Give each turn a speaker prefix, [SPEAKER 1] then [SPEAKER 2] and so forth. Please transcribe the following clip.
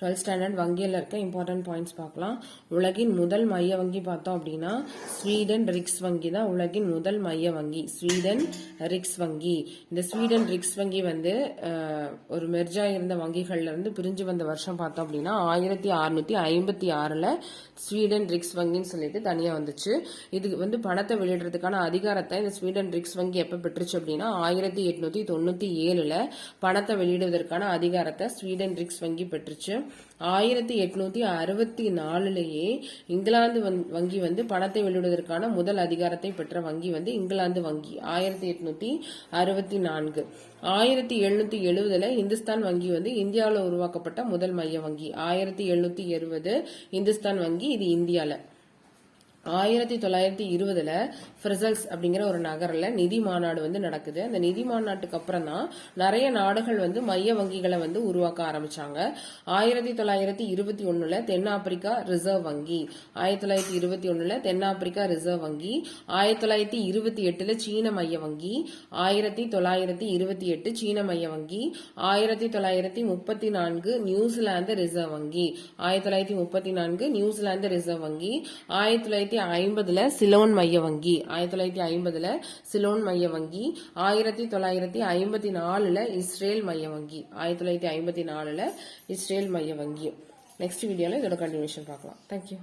[SPEAKER 1] Twelfth standard வங்கியில் இருக்க important points பார்க்கலாம். உலகின் முதல் மைய வங்கி பார்த்தோம் அப்படின்னா ஸ்வீடன் ரிக்ஸ் வங்கி தான் உலகின் முதல் மைய வங்கி. ஸ்வீடன் ரிக்ஸ் வங்கி. இந்த ஸ்வீடன் ரிக்ஸ் வங்கி வந்து ஒரு மெர்ஜா இருந்த வங்கிகள்ல இருந்து பிரிஞ்சு வந்த வருஷம் பார்த்தோம் அப்படின்னா ஆயிரத்தி அறுநூத்தி ஐம்பத்தி ஆறுல ஸ்வீடன் ரிக்ஸ் வங்கின்னு சொல்லிட்டு தனியா வந்துச்சு. இதுக்கு வந்து பணத்தை வெளியிடுறதுக்கான அதிகாரத்தை இந்த ஸ்வீடன் ரிக்ஸ் வங்கி எப்ப பெற்றுச்சு அப்படின்னா ஆயிரத்தி எட்நூத்தி தொண்ணூத்தி ஏழுல பணத்தை வெளியிடுவதற்கான அதிகாரத்தை ஸ்வீடன் ரிக்ஸ் வங்கி பெற்றுச்சு. ஆயிரத்தி எட்நூத்தி அறுபத்தி நாலுலேயே இங்கிலாந்து வங்கி வந்து பணத்தை வெளியிடுவதற்கான முதல் அதிகாரத்தை பெற்ற வங்கி வந்து இங்கிலாந்து வங்கி. ஆயிரத்தி எட்நூத்தி அறுபத்தி நான்கு. ஆயிரத்தி எழுநூத்தி எழுபதுல இந்துஸ்தான் வங்கி வந்து இந்தியாவில் உருவாக்கப்பட்ட முதல் மைய வங்கி. ஆயிரத்தி எழுநூத்தி எழுபது இந்துஸ்தான் வங்கி இது இந்தியாவில் ஆயிரத்தி தொள்ளாயிரத்தி இருபதுல ஃப்ரிசல்ஸ் அப்படிங்கிற ஒரு நகரில் நிதி மாநாடு வந்து நடக்குது. அந்த நிதி மாநாட்டுக்கு அப்புறம் தான் நிறைய நாடுகள் வந்து மைய வங்கிகளை வந்து உருவாக்க ஆரம்பிச்சாங்க. ஆயிரத்தி தொள்ளாயிரத்தி இருபத்தி ஒண்ணுல தென்னாப்பிரிக்கா ரிசர்வ் வங்கி. ஆயிரத்தி தொள்ளாயிரத்தி இருபத்தி ஒண்ணுல தென்னாப்பிரிக்கா ரிசர்வ் வங்கி. ஆயிரத்தி தொள்ளாயிரத்தி இருபத்தி எட்டுல சீன மைய வங்கி. ஆயிரத்தி தொள்ளாயிரத்தி இருபத்தி எட்டு சீன மைய வங்கி. ஆயிரத்தி தொள்ளாயிரத்தி முப்பத்தி நான்கு நியூசிலாந்து ரிசர்வ் வங்கி. ஆயிரத்தி தொள்ளாயிரத்தி முப்பத்தி நான்கு நியூசிலாந்து ரிசர்வ் வங்கி. ஆயிரத்தி தொள்ளாயிரத்தி ஐம்பதுல சிலோன் மைய வங்கி. ஆயிரத்தி தொள்ளாயிரத்தி ஐம்பதுல சிலோன் மைய வங்கி. ஆயிரத்தி தொள்ளாயிரத்தி ஐம்பத்தி நாலுல இஸ்ரேல் மைய வங்கி. ஆயிரத்தி தொள்ளாயிரத்தி ஐம்பத்தி நாலுல இஸ்ரேல் மைய வங்கி. நெக்ஸ்ட் வீடியோல இதோட கண்டினியூஷன் பார்க்கலாம். தேங்க்யூ